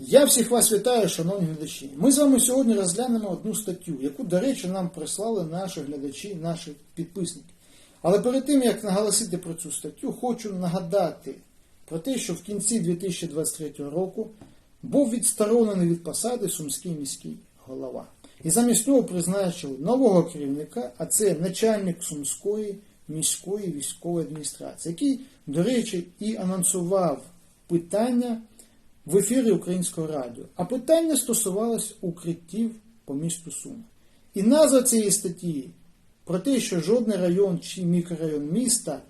Я всіх вас вітаю, шановні глядачі. Ми з вами сьогодні розглянемо одну статтю, яку, до речі, нам прислали наші глядачі, наші підписники. Але перед тим, як наголосити про цю статтю, хочу нагадати про те, що в кінці 2023 року був відсторонений від посади Сумський міський голова. І замість нього призначили нового керівника, а це начальник Сумської міської військової адміністрації, який, до речі, і анонсував питання в ефірі Українського радіо. А питання стосувалось укриттів по місту Суми. І назва цієї статті про те, що жодний район чи мікрорайон міста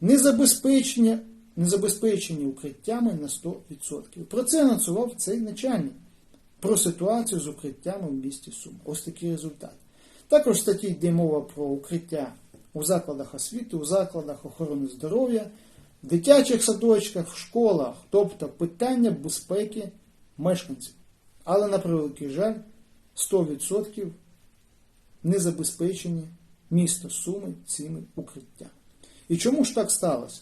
не забезпечені, не забезпечені укриттями на 100%. Про це анонсував цей начальник. Про ситуацію з укриттями в місті Суми. Ось такий результат. Також в статті йде мова про укриття у закладах освіти, у закладах охорони здоров'я, в дитячих садочках, в школах, тобто питання безпеки мешканців. Але, на превеликий жаль, 100% не забезпечені місто Суми цими укриттями. І чому ж так сталося?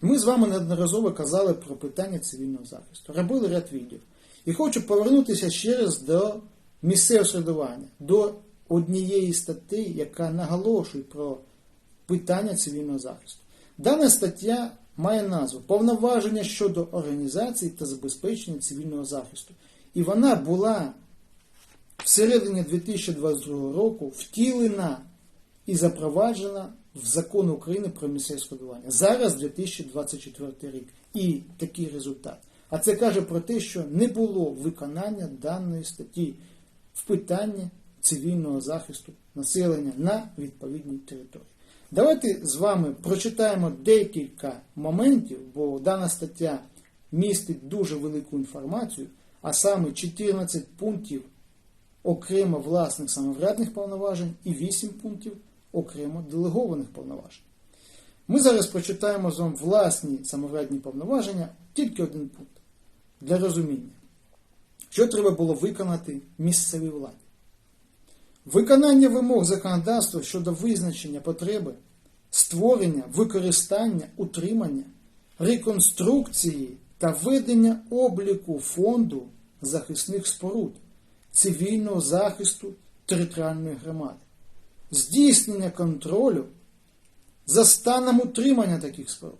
Ми з вами неодноразово казали про питання цивільного захисту, робили ряд відео. І хочу повернутися ще раз до місцевого середування, до однієї статті, яка наголошує про питання цивільного захисту. Дана стаття має назву Повноваження щодо організації та забезпечення цивільного захисту. І вона була всередині 2022 року втілена і запроваджена в закон України про місцеве складування. Зараз 2024 рік. І такий результат. А це каже про те, що не було виконання даної статті в питанні цивільного захисту населення на відповідній території. Давайте з вами прочитаємо декілька моментів, бо дана стаття містить дуже велику інформацію, а саме 14 пунктів окремо власних самоврядних повноважень і 8 пунктів окремо делегованих повноважень. Ми зараз прочитаємо з вами власні самоврядні повноваження, тільки один пункт для розуміння, що треба було виконати місцевій владі. Виконання вимог законодавства щодо визначення потреби, створення, використання, утримання, реконструкції та ведення обліку фонду захисних споруд, цивільного захисту територіальної громади, здійснення контролю за станом утримання таких споруд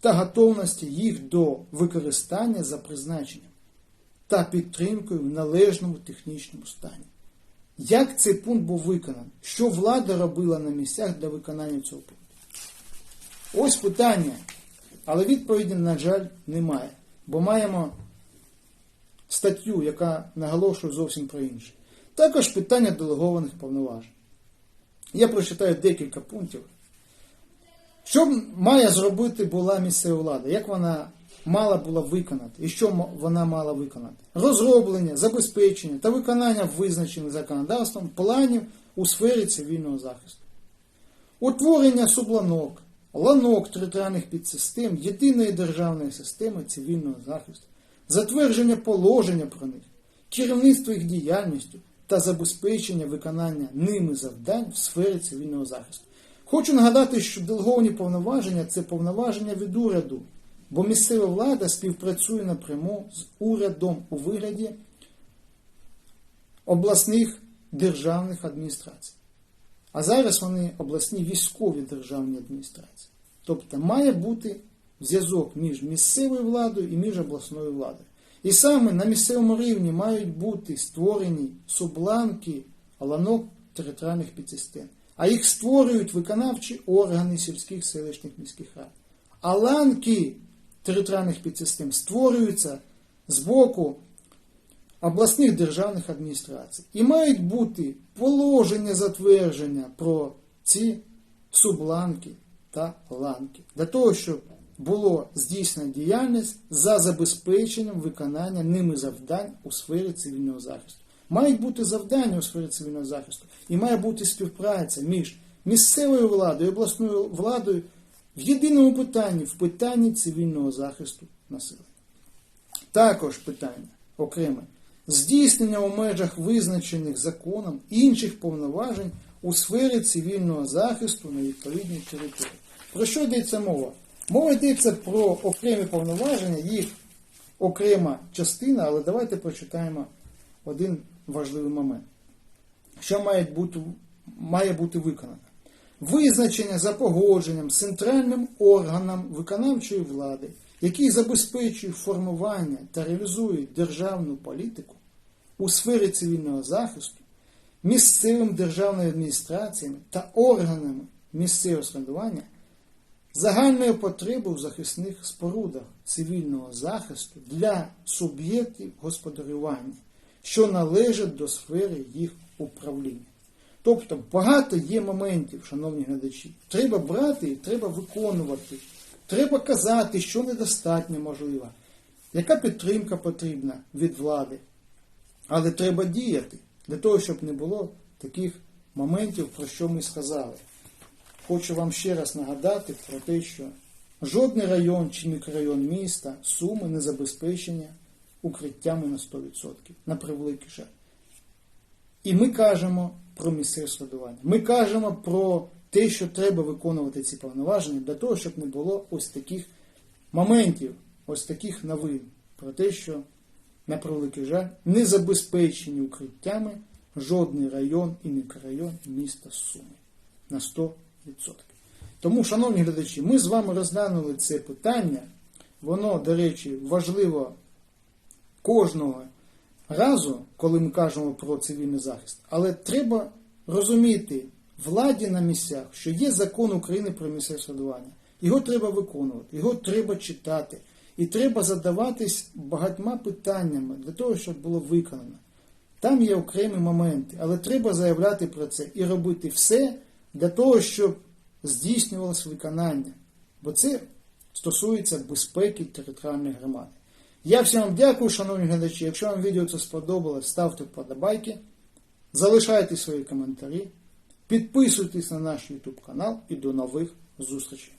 та готовності їх до використання за призначенням та підтримкою в належному технічному стані. Як цей пункт був виконаний? Що влада робила на місцях для виконання цього пункту? Ось питання. Але відповіді, на жаль, немає. Бо маємо статтю, яка наголошує зовсім про інше. Також питання делегованих повноважень. Я прочитаю декілька пунктів. Що має зробити була місцева влада? Як вона мала була виконати? І що вона мала виконати? Розроблення, забезпечення та виконання визначених законодавством планів у сфері цивільного захисту. Утворення субланок, ланок територіальних підсистем єдиної державної системи цивільного захисту, затвердження положення про них, керівництво їх діяльністю та забезпечення виконання ними завдань в сфері цивільного захисту. Хочу нагадати, що делеговані повноваження це повноваження від уряду, бо місцева влада співпрацює напряму з урядом у вигляді обласних державних адміністрацій. А зараз вони обласні військові державні адміністрації. Тобто має бути зв'язок між місцевою владою і між обласною владою. І саме на місцевому рівні мають бути створені субланки ланок територіальних підсистем. А їх створюють виконавчі органи сільських селищних міських рад. А ланки територіальних підсистем створюються з боку обласних державних адміністрацій. І мають бути положення затвердження про ці субланки та ланки. Для того, щоб було здійснена діяльність за забезпеченням виконання ними завдань у сфері цивільного захисту. Мають бути завдання у сфері цивільного захисту і має бути співпраця між місцевою владою і обласною владою в єдиному питанні в питанні цивільного захисту населення. Також питання окреме здійснення у межах визначених законом інших повноважень у сфері цивільного захисту на відповідній території. Про що йдеться мова? Мова йдеться про окремі повноваження, їх окрема частина, але давайте прочитаємо один важливий момент. Що має бути, має бути виконано? Визначення за погодженням центральним органом виконавчої влади, який забезпечує формування та реалізує державну політику у сфері цивільного захисту, місцевим державними адміністраціями та органами місцевого самоврядування загальної потреби в захисних спорудах цивільного захисту для суб'єктів господарювання, що належать до сфери їх управління. Тобто багато є моментів, шановні глядачі. Треба брати треба виконувати. Треба казати, що недостатньо можливо, яка підтримка потрібна від влади. Але треба діяти для того, щоб не було таких моментів, про що ми сказали. Хочу вам ще раз нагадати про те, що жодний район чи мікрорайон міста суми не забезпечення укриттями на 100%, на превеликий жаль. І ми кажемо про місцеве самоврядування. Ми кажемо про те, що треба виконувати ці повноваження для того, щоб не було ось таких моментів, ось таких новин про те, що, на превеликий жаль, не забезпечені укриттями жодний район і мікрорайон міста Суми на 100%. Тому, шановні глядачі, ми з вами розглянули це питання. Воно, до речі, важливо кожного разу, коли ми кажемо про цивільний захист, але треба розуміти владі на місцях, що є закон України про місцеве самоврядування. Його треба виконувати, його треба читати. І треба задаватись багатьма питаннями для того, щоб було виконано. Там є окремі моменти, але треба заявляти про це і робити все для того, щоб здійснювалося виконання. Бо це стосується безпеки територіальної громади. Я всім вам дякую, шановні глядачі. Якщо вам відео це сподобалось, ставте вподобайки, залишайте свої коментарі, підписуйтесь на наш YouTube канал і до нових зустрічей.